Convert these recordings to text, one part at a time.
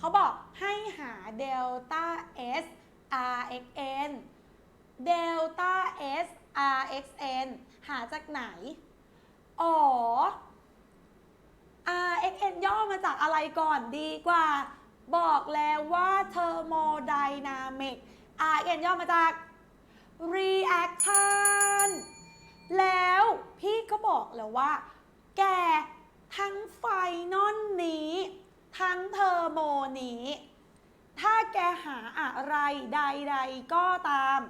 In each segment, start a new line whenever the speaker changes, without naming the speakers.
เขาบอกให้หาเดลต้า S R X N เดลต้า S R X N หาจากไหน อ๋อ R X N ย่อมาจากอะไรก่อนดีกว่า บอกแล้วว่า thermodynamic R X N ย่อมาจาก reaction แล้วพี่ก็บอกแล้วว่า แกทั้งไฟนอลนี้ ทั้งเทอร์โมนี้ ถ้าแกหาอะไรใดๆก็ตาม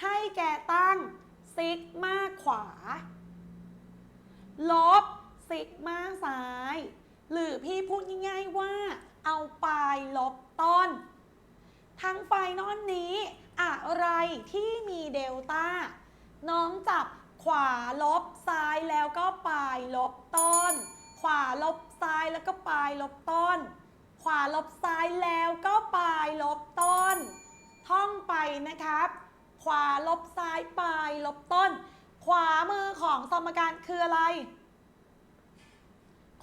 ให้แกตั้งซิกมาขวา ลบซิกมาซ้าย หรือพี่พูดง่ายๆว่า เอาปลายลบต้น ทั้งไฟนอลนี้ อะไรที่มีเดลต้า น้องจับขวาลบซ้ายแล้วก็ปลายลบต้น ขวาลบ ซ้ายแล้วก็ปลายลบต้น ขวาลบซ้ายแล้วก็ปลายลบต้น ท่องไปนะครับ ขวาลบซ้ายปลายลบต้น ขวามือของสมการคืออะไร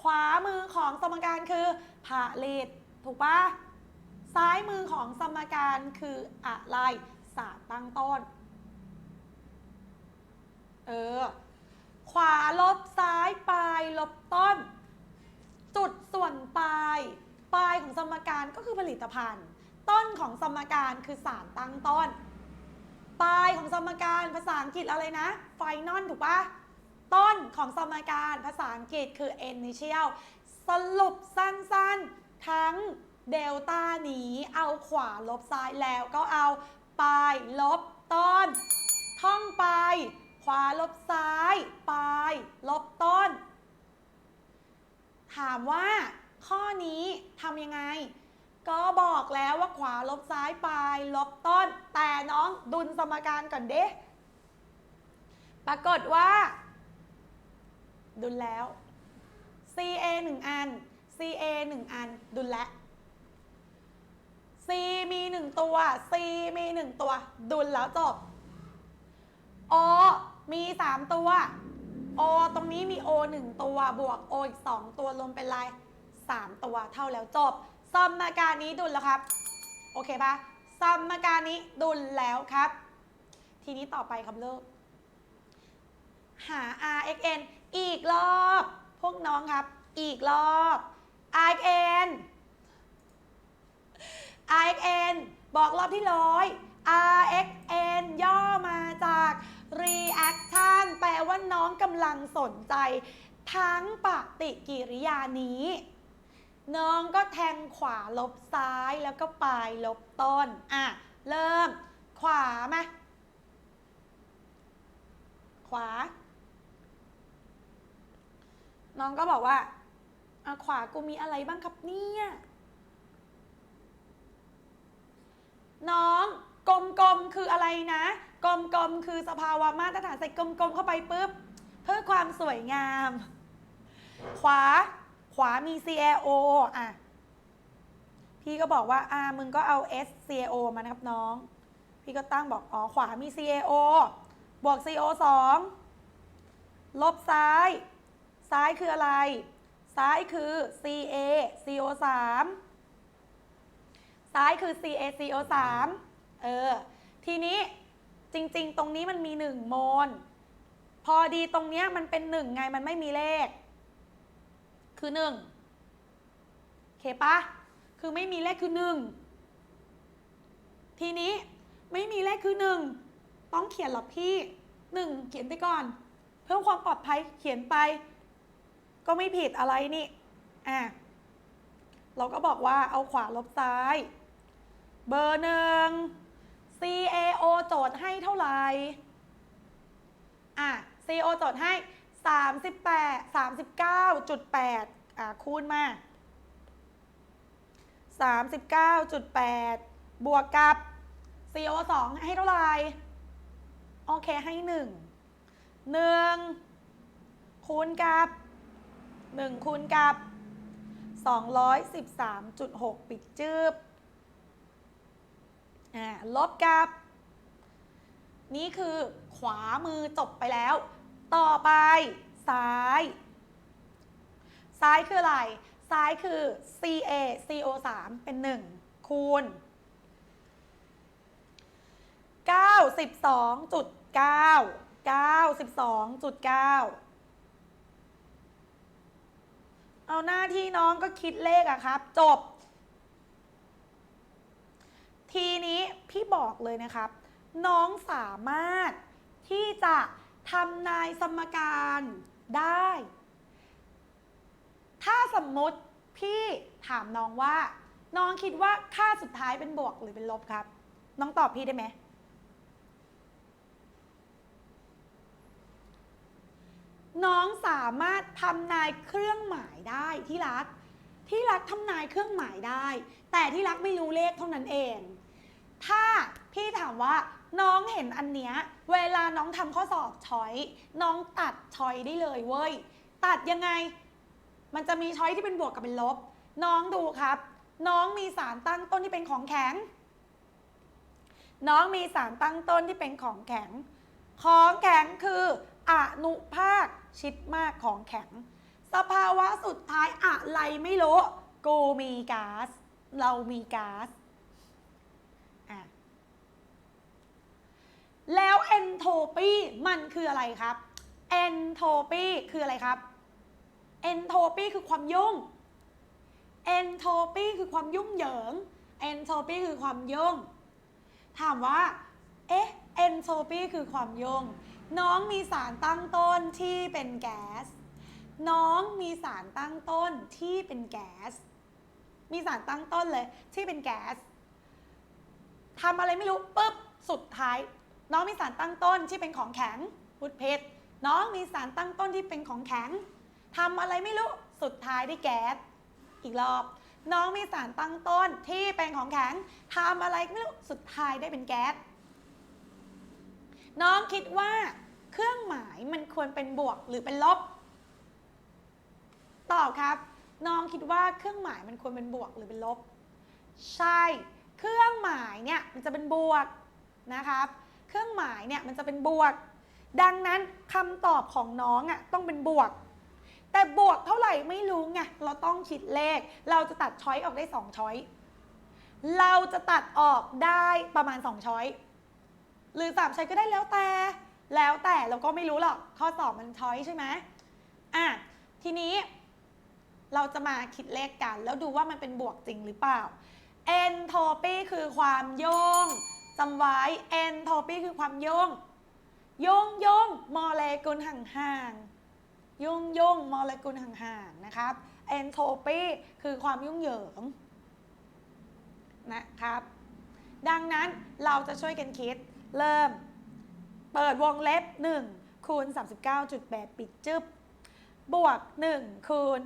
ขวามือของสมการคือผลิตถูกปะซ้ายมือของสมการคืออะไรสารตั้งต้น เออ ขวาลบซ้ายปลายลบต้น สมการก็คือผลิตภัณฑ์ ต้นของสมการคือสารตั้งต้น ปลายของสมการภาษาอังกฤษอะไรนะไฟนอลถูกปะต้นของสมการภาษาอังกฤษคือ initial สรุปสั้นๆ ทั้งเดลต้านี้เอาขวาลบซ้ายแล้วก็เอาปลายลบต้น ท่องไป ขวาลบซ้าย ปลายลบต้น ถามว่า ข้อนี้ทำยังไง ก็บอกแล้วว่าขวาลบซ้ายปลายลบต้น แต่น้องดุลสมการก่อนเด้ปรากฏว่า ดุลแล้ว CA 1 อัน CA 1 อัน ดุลแล้ว C มี 1 ตัว C มี 1 ตัว ดุลแล้วจบ O มี 3 ตัว O ตรงนี้มี O 1 ตัว บวก O อีก 2 ตัวรวมเป็นไร 3 ตัวเท่าแล้วจบสมการนี้ดุลแล้วครับ โอเคปะสมการนี้ดุลแล้วครับ ทีนี้ต่อไปครับเลิกหา r x n อีกรอบ พวกน้องครับ อีกรอบ r x n r x n บอกรอบที่ร้อย r x n ย่อมาจาก reaction แปลว่าน้องกำลังสนใจ ทั้งปฏิกิริยานี้ น้องก็แทงขวาลบซ้ายแล้วก็ปลายลบต้น อะ เริ่ม ขวามาขวา น้องก็บอกว่าอะขวากูมีอะไรบ้างครับเนี่ย น้องกลมๆคืออะไรนะ กลมๆคือสภาวะมาตรฐานใส่กลมๆเข้าไปปุ๊บ เพื่อความสวยงาม ขวา ขวามี CAO อะ พี่ก็บอกว่า อ่า มึงก็เอา S CAO มานะครับน้อง พี่ก็ตั้งบอก อ๋อ ขวามี CAO บวก CO 2ลบซ้าย ซ้ายคืออะไร ซ้ายคือ CA CO 3ซ้ายคือ CA CO 3เออ ทีนี้จริง ๆ ตรงนี้มันมี 1 โมล พอดีตรงเนี้ยมันเป็น 1 ไง มันไม่มีเลข คือ1โอเคปะคือไม่มีเลขคือ1ทีนี้ไม่มีเลขคือ1ต้องเขียนหรอพี่1เขียนไปก่อน เพื่อความปลอดภัยเขียนไป ก็ไม่ผิดอะไรนี่อะเราก็บอกว่าเอาขวาลบซ้าย เบอร์หนึ่ง CAO โจทย์ให้เท่าไหร่อะ CO โจทย์ให้ 38 39.8อะคูณมา 39.8 บวกกับ CO 2 ให้เท่าไหร่ โอเคให้ 1 1 คูณกับ 1 คูณกับ 213.6 ปิดจืบอ่าลบกับ นี่คือขวามือจบไปแล้ว ต่อไป ซ้าย ซ้ายคืออะไร ซ้ายคือ Ca CO3 เป็น 1 คูณ 92.9 92.9เอาหน้าที่น้องก็คิดเลขอะครับ จบ ทีนี้พี่บอกเลยนะครับ น้องสามารถที่จะ ทำนายสมการได้ ถ้าสมมติพี่ถามน้องว่า น้องคิดว่าค่าสุดท้ายเป็นบวกหรือเป็นลบครับ น้องตอบพี่ได้ไหมน้องสามารถทำนายเครื่องหมายได้ที่รัก ที่รักทำนายเครื่องหมายได้ แต่ที่รักไม่รู้เลขเท่านั้นเอง ถ้าพี่ถามว่า น้องเห็นอันเนี้ยเวลาน้องทำข้อสอบช้อย น้องตัดช้อยได้เลยเว้ย ตัดยังไง มันจะมีช้อยที่เป็นบวกกับเป็นลบ น้องดูครับ น้องมีสารตั้งต้นที่เป็นของแข็ง น้องมีสารตั้งต้นที่เป็นของแข็ง ของแข็งคืออนุภาคชิดมากของแข็ง สภาวะสุดท้ายอะไรไม่รู้ กูมีก๊าซเรามีก๊าซอะ แล้วเอนโทปีมันคืออะไรครับเอนโทปีคืออะไรครับเอนโทปีคือความยุ่งเอนโทปีคือความยุ่งเหยิงเอนโทปีคือความยุ่ง ถามว่า เอ๊ะเอนโทปีคือความยุ่ง น้องมีสารตั้งต้นที่เป็นแก๊ส น้องมีสารตั้งต้นที่เป็นแก๊ส มีสารตั้งต้นเลยที่เป็นแก๊สทำอะไรไม่รู้ปุ๊บ สุดท้าย น้องมีสารตั้งต้นที่เป็นของแข็งพุดเพชรน้องมีสารตั้งต้นที่เป็นของแข็งทำอะไรไม่รู้สุดท้ายได้แก๊สอีกรอบ น้องมีสารตั้งต้นที่เป็นของแข็งทำอะไรไม่รู้สุดท้ายได้เป็นแก๊สน้องคิดว่าเครื่องหมายมันควรเป็นบวกหรือเป็นลบ ตอบครับ น้องคิดว่าเครื่องหมายมันควรเป็นบวกหรือเป็นลบ ใช่ เครื่องหมายเนี่ยมันจะเป็นบวกนะครับ เครื่องหมายเนี่ยมันจะเป็นบวก ดังนั้นคำตอบของน้องอะต้องเป็นบวก แต่บวกเท่าไหร่ไม่รู้ไงเราต้องคิดเลข เราจะตัดช้อยออกได้2ช้อยเราจะตัดออกได้ประมาณ2ช้อยหรือ3ช้อยก็ได้แล้วแต่ แล้วแต่เราก็ไม่รู้หรอกข้อสอบมันช้อยใช่ไหมอะทีนี้เราจะมาคิดเลขกัน แล้วดูว่ามันเป็นบวกจริงหรือเปล่า entropy คือความโยง จำไว้ entropy คือความโยงโยงโยงโมเลกุลห่างๆโยงโยงโมเลกุลห่างๆนะครับ entropy คือความยุ่งเหยิงนะครับ ดังนั้นเราจะช่วยกันคิดเริ่ม เปิดวงเล็บ 1 คูณ 39.8 ปิดจึบบวก 1 คูณ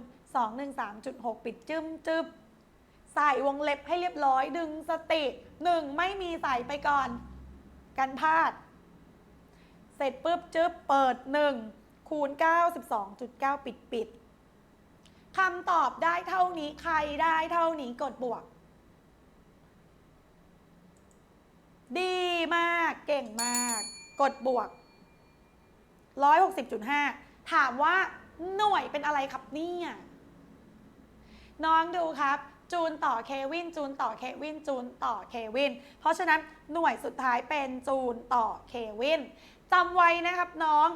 213.6 ปิดจึ้มจึบ ใส่วงเล็บให้เรียบร้อย ดึงสติ1ไม่มีใส่ไปก่อน กันพลาด เสร็จปุ๊บจึ๊บเปิด1คูณ 92.9 ปิดปิดคำตอบได้เท่านี้ใครได้เท่านี้กดบวก ดีมากเก่งมาก กดบวก 160.5 ถามว่าหน่วยเป็นอะไรครับเนี่ย น้องดูครับ จูนต่อเควินจูนต่อเควินจูนต่อเควิน เพราะฉะนั้นหน่วยสุดท้ายเป็นจูนต่อเควินจำไว้นะครับน้อง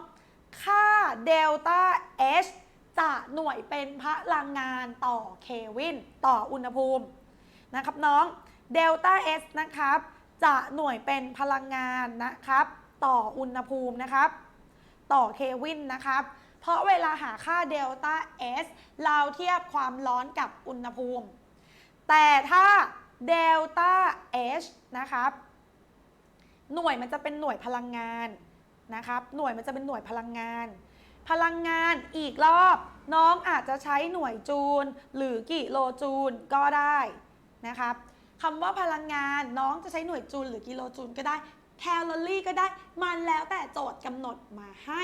ค่าเดลต้า H จะหน่วยเป็นพลังงานต่อเควินต่ออุณหภูมินะครับน้องเดลต้า S นะครับ จะหน่วยเป็นพลังงานนะครับ ต่ออุณหภูมินะครับ ต่อเควินนะครับ เพราะเวลาหาค่าเดลต้า S เราเทียบความร้อนกับอุณหภูมิ แต่ถ้าเดลต้า H นะครับ หน่วยมันจะเป็นหน่วยพลังงานนะครับ หน่วยมันจะเป็นหน่วยพลังงาน พลังงานอีกรอบน้องอาจจะใช้หน่วยจูล หรือกิโลจูลก็ได้นะครับคำว่าพลังงานน้องจะใช้หน่วยจูลหรือกิโลจูลก็ได้แคลอรี่ก็ได้มันแล้วแต่โจทย์กำหนดมาให้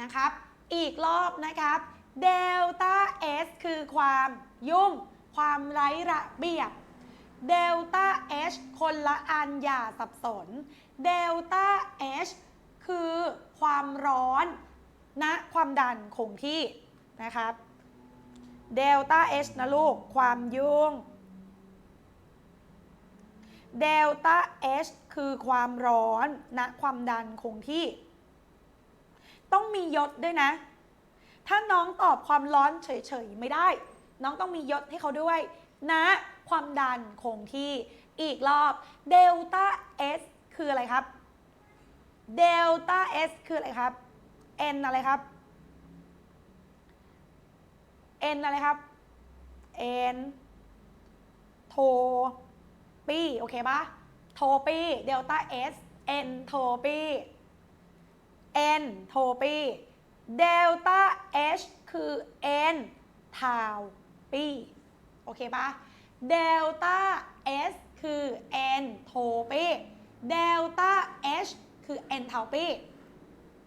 นะครับ อีกรอบนะครับเดลต้า S คือความยุ่ง ความไร้ระเบียบเดลต้า H คนละอันอย่าสับสนเดลต้า H คือความร้อนณความดันคงที่นะครับเดลต้า H นะลูก ความยุ่งเดลต้า H คือความร้อนนะความดันคงที่ ต้องมียศด้วยนะ ถ้าน้องตอบความร้อนเฉย ๆ ไม่ได้ น้องต้องมียศให้เขาด้วยนะ ความดันคงที่อีกรอบเดลต้า S คืออะไรครับเดลต้า S คืออะไรครับ N อะไรครับ N อะไรครับ N โทปีโอเคปะโทปีเดลต้า S N โทปี N โทปีเดลต้า H คือ N ทาว ปี้ โอเคปะเดลต้า S คือ N โทปีเดลต้า H คือ N ทาปี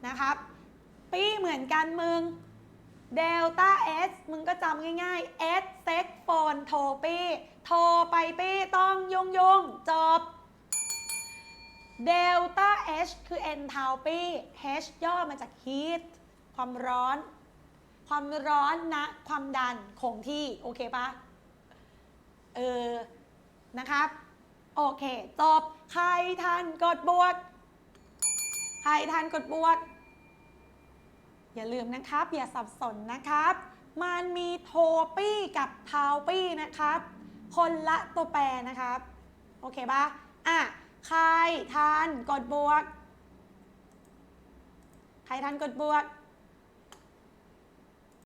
นะครับ ปีเหมือนกันมึงเดลต้า S มึงก็จำง่ายๆ S เซ็กโฟนโทปีโทไปปีต้องยงยงจบเดลต้า H คือ enthalpy H ย่อมาจาก heat ความร้อน ความร้อนนะ ความดันคงที่ โอเคปะเออ นะครับ โอเค จบ ใครทันกดบวก ใครทันกดบวก อย่าลืมนะครับ อย่าสับสนนะครับ มันมีโทปี้กับทาวปี้นะครับ คนละตัวแปรนะครับ โอเคปะอะ ใครทันกดบวก ใครทันกดบวก